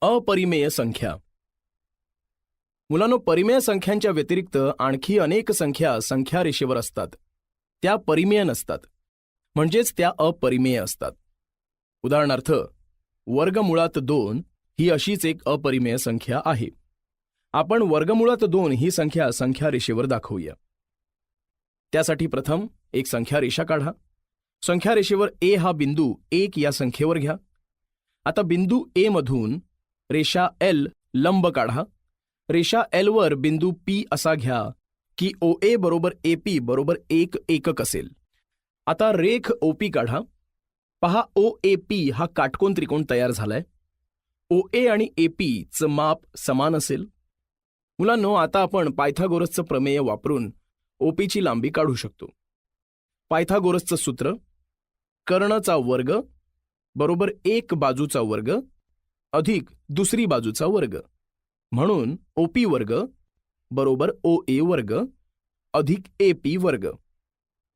अपरिमेय संख्या. मुलांनो परिमेय संख्यांच्या व्यतिरिक्त आणखी अनेक संख्या संख्या रेषेवर असतात. त्या परिमेय नसतात. म्हणजेच त्या अपरिमेय असतात. उदाहरणार्थ वर्गमुळात दोन ही अशीच एक अपरिमेय संख्या आहे. आपण वर्गमुळात दोन ही संख्या संख्या रेषेवर दाखवूया. त्यासाठी प्रथम एक संख्या रेषा काढा. संख्या रेषेवर ए हा बिंदू एक या संख्येवर घ्या. आता बिंदू ए मधून रेषा एल लंब काढा. रेषा एल वर बिंदू पी असा घ्या की ओ ए बरोबर ए पी बरोबर एक एकक असेल. आता रेख ओ पी काढा. पहा ओ ए पी हा काटकोन त्रिकोण तयार झालाय. ओ ए आणि ए पीचं माप समान असेल. मुलांनो आता आपण पायथागोरसचं प्रमेय वापरून ओपीची लांबी काढू शकतो. पायथागोरसचं सूत्र कर्णचा वर्ग बरोबर एक बाजूचा वर्ग अधिक दुसरी बाजूचा वर्ग. म्हणून ओपी वर्ग बरोबर ओ ए वर्ग अधिक ए पी वर्ग.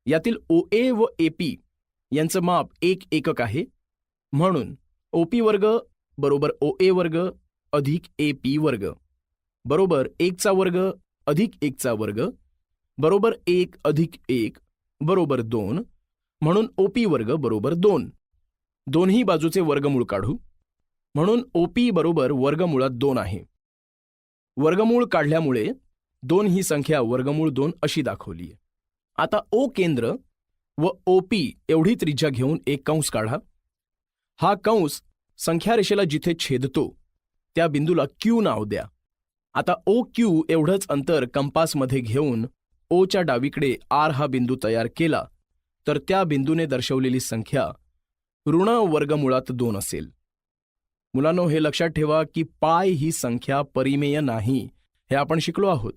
यातील ओ ए व ए पी यांचं माप एक एकक आहे. म्हणून ओपी वर्ग बरोबर ओ ए वर्ग अधिक ए पी वर्ग बरोबर एकचा वर्ग अधिक एकचा वर्ग बरोबर एक अधिक एक बरोबर दोन. म्हणून ओपी वर्ग बरोबर दोन. दोन्ही बाजूचे वर्गमूळ काढू. म्हणून ओपी बरोबर वर्गमुळात दोन आहे. वर्गमूळ काढल्यामुळे दोन ही संख्या वर्गमूळ दोन अशी दाखवली आता ओ केंद्र व ओपी एवढी त्रिज्या घेऊन एक कंस काढा. हा कंस संख्या रेषेला जिथे छेदतो त्या बिंदूला क्यू नाव द्या. आता ओ क्यू एवढंच अंतर कंपासमध्ये घेऊन ओच्या डावीकडे आर हा बिंदू तयार केला तर त्या बिंदूने दर्शवलेली संख्या ऋण वर्गमुळात दोन असेल. मुलांनो हे लक्षात ठेवा की पाय ही संख्या परिमेय नाही हे आपण शिकलो आहोत.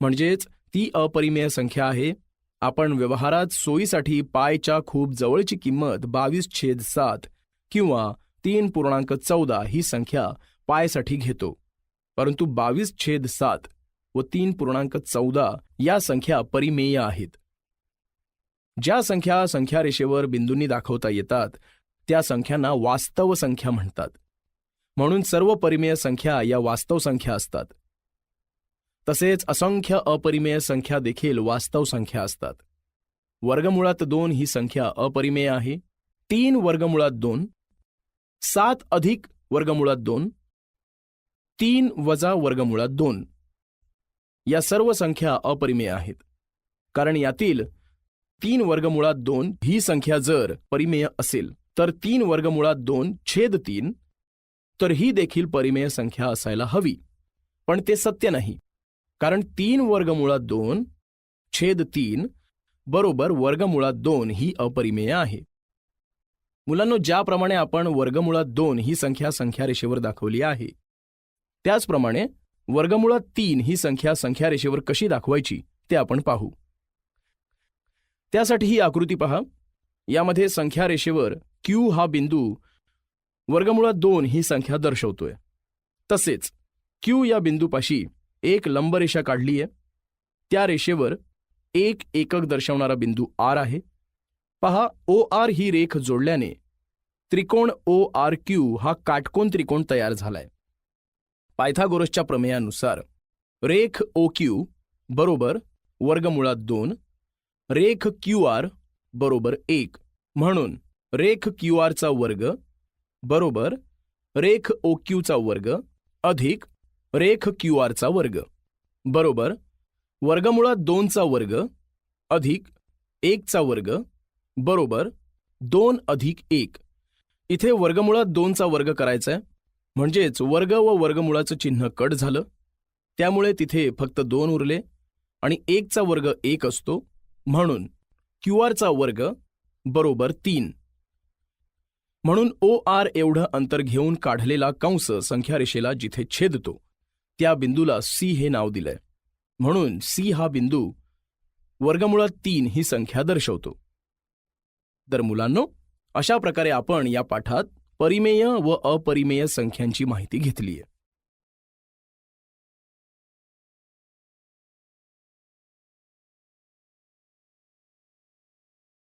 म्हणजेच ती अपरिमेय संख्या आहे. आपण व्यवहारात सोयीसाठी पायच्या खूप जवळची किंमत बावीस छेद सात किंवा तीन पूर्णांक चौदा ही संख्या पायसाठी घेतो. परंतु बावीस छेद सात व तीन पूर्णांक चौदा या संख्या परिमेय आहेत. ज्या संख्या संख्या रेषेवर बिंदूंनी दाखवता येतात त्या संख्यांना वास्तव संख्या म्हणतात. म्हणून सर्व परिमेय संख्या या वास्तव संख्या असतात. तसेच असंख्य अपरिमेय संख्या देखील वास्तव संख्या असतात. वर्गमुळात दोन ही संख्या अपरिमेय आहे. तीन वर्गमुळात दोन. सात अधिक वर्गमुळात दोन. तीन वजा वर्गमुळात दोन. या सर्व संख्या अपरिमेय आहेत. कारण यातील तीन वर्गमुळात दोन ही संख्या जर परिमेय असेल तर तीन वर्गमुळात दोन छेद तीन तर ही देखील परिमेय संख्या असायला हवी. पण ते सत्य नाही. कारण तीन वर्गमुळात दोन छेद तीन बरोबर वर्गमुळात दोन ही अपरिमेय आहे. मुलांनो ज्याप्रमाणे आपण वर्गमुळात दोन ही संख्या संख्या रेषेवर दाखवली आहे त्याचप्रमाणे वर्गमुळात तीन ही संख्या संख्या रेषेवर कशी दाखवायची ते आपण पाहू. त्यासाठी ही आकृती पहा. यामध्ये संख्या रेषेवर क्यू हा बिंदू वर्गमुळात दोन ही संख्या दर्शवतोय. तसेच क्यू या बिंदूपाशी एक लंबरेषा काढली आहे. त्या रेषेवर एक एकक दर्शवणारा बिंदू आर आहे. पहा ओ आर ही रेख जोडल्याने त्रिकोण ओ आर क्यू हा काटकोन त्रिकोण तयार झालाय. पायथागोरसच्या प्रमेयानुसार रेख ओ क्यू बरोबर वर्गमुळात दोन रेख क्यू आर बरोबर एक. म्हणून रेख क्यू आरचा वर्ग बरोबर रेख ओ क्यूचा वर्ग अधिक रेख क्यू आरचा वर्ग. बरोबर वर्गमुळात दोनचा वर्ग अधिक एकचा वर्ग. बरोबर दोन अधिक एक. इथे वर्गमुळात दोनचा वर्ग करायचा आहे म्हणजेच वर्ग व वर्गमुळाचं चिन्ह कट झालं. त्यामुळे तिथे फक्त दोन उरले आणि एकचा वर्ग एक असतो. म्हणून क्यू आरचा वर्ग बरोबर तीन. म्हणून ओ आर एवढं अंतर घेऊन काढलेला कंस संख्यारेषेला जिथे छेदतो त्या बिंदूला सी हे नाव दिलंय. म्हणून सी हा बिंदू वर्गमुळात तीन ही संख्या दर्शवतो. तर मुलांनो अशा प्रकारे आपण या पाठात परिमेय व अपरिमेय संख्यांची माहिती घेतलीय.